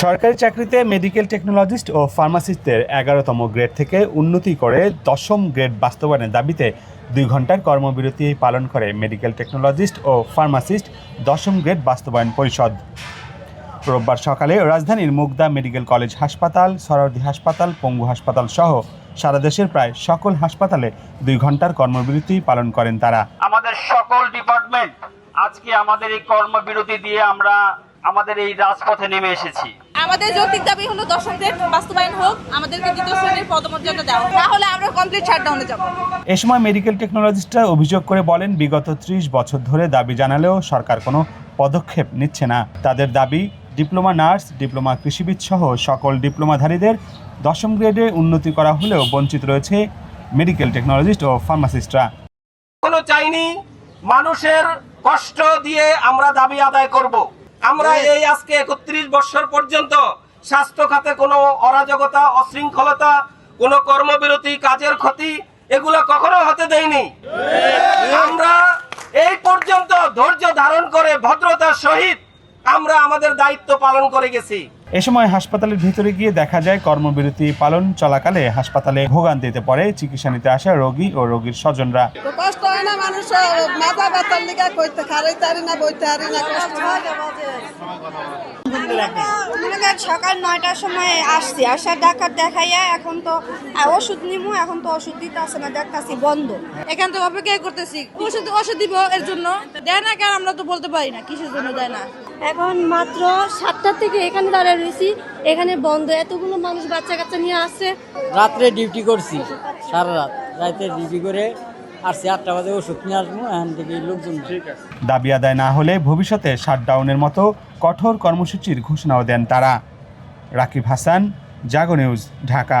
সরকারি চাকরিতে medical technologist ও ফার্মাসিস্টদের এগারোতম গ্রেড থেকে উন্নতি করে দশম গ্রেড বাস্তবায়নের দাবিতে দুই ঘণ্টার কর্মবিরতি পালন করে মেডিকেল টেকনোলজিস্ট ও ফার্মাসিস্ট দশম গ্রেড বাস্তবায়ন পরিষদ। রোববার সকালে রাজধানীর মুগদা মেডিকেল কলেজ হাসপাতাল সরদি হাসপাতাল, পঙ্গু হাসপাতাল সহ সারা দেশের প্রায় সকল হাসপাতালে দুই ঘণ্টার কর্মবিরতি পালন করেন তারা। আমাদের সকল ডিপার্টমেন্ট আজকে আমাদের এই কর্মবিরতি দিয়ে আমরা আমাদের এই রাজপথে নেমে এসেছি। আমাদের যৌক্তিক দাবি হলো দশম গ্রেড বাস্তবায়ন হোক আমাদেরকে দ্বিতীয় শ্রেণির পদমর্যাদা দেওয়া হোক। তাহলে আমরা কমপ্লিট শাটডাউনে যাব। এ সময় মেডিকেল টেকনোলজিস্টরা অভিযোগ করে বলেন বিগত ত্রিশ বছর ধরে দাবি জানালেও সরকার কোনো পদক্ষেপ নিচ্ছে না। তাদের দাবি ডিপ্লোমা নার্স ডিপ্লোমা কৃষিবিদ সহ সকল ডিপ্লোমাধারীদের দশম গ্রেডে উন্নতি করা হলেও বঞ্চিত রয়েছে মেডিকেল টেকনোলজিস্ট ও ফার্মাসিস্টরা কোনো চাইনি মানুষের কষ্ট দিয়ে আমরা দাবি আদায় করব। আমরা এই আজকে একত্রিশ বছর পর্যন্ত স্বাস্থ্য খাতে কোনো অরাজকতা অশৃঙ্খলতা কোনো কর্মবিরতি কাজের ক্ষতি এগুলো কখনো হতে দেয়নি। আমরা এই পর্যন্ত ধৈর্য ধারণ করে ভদ্রতার সহিত আমরা আমাদের দায়িত্ব পালন করে গেছি। এ সময় হাসপাতালের ভিতরে গিয়ে দেখা যায় কর্মবিরতি পালন চলাকালে হাসপাতালে ভোগান্তিতে পড়ে চিকিৎসা নিতে আসা রোগী ও রোগীর স্বজনরা। কষ্ট হয় না মানুষ মাথা ব্যথার লিগা কইতে খারাইতে পারি না বইতে পারি না কষ্ট করেন সকাল নয়টার সময় আসছি আসার ডাক্তার দেখাইয়া এখন তো ওষুধ নিমু এখন তো ওষুধ দিতে আসে না দেখতাছি বন্ধ। এখান থেকে অপেক্ষা করতেছি ওষুধ ওষুধ দিব এর জন্য। দেয় না কেন আমরা তো বলতে পারি না কিসের জন্য দেয় না? এখন মাত্র সাতটার থেকে এখানে দাঁড়িয়ে রয়েছি। এখানে বন্ধ। এতগুলো মানুষ বাচ্চা কাচ্চা নিয়ে আসছে। রাত্রে ডিউটি করছি সারা রাত রাতে ডিউটি করে আসছি আটটা বাজে ওষুধ নিয়ে আসব এখান থেকে লোকজন দাবি আদায় না হলে ভবিষ্যতে শাটডাউনের মতো কঠোর কর্মসূচির ঘোষণাও দেন তারা। রাকিব হাসান জাগো নিউজ ঢাকা।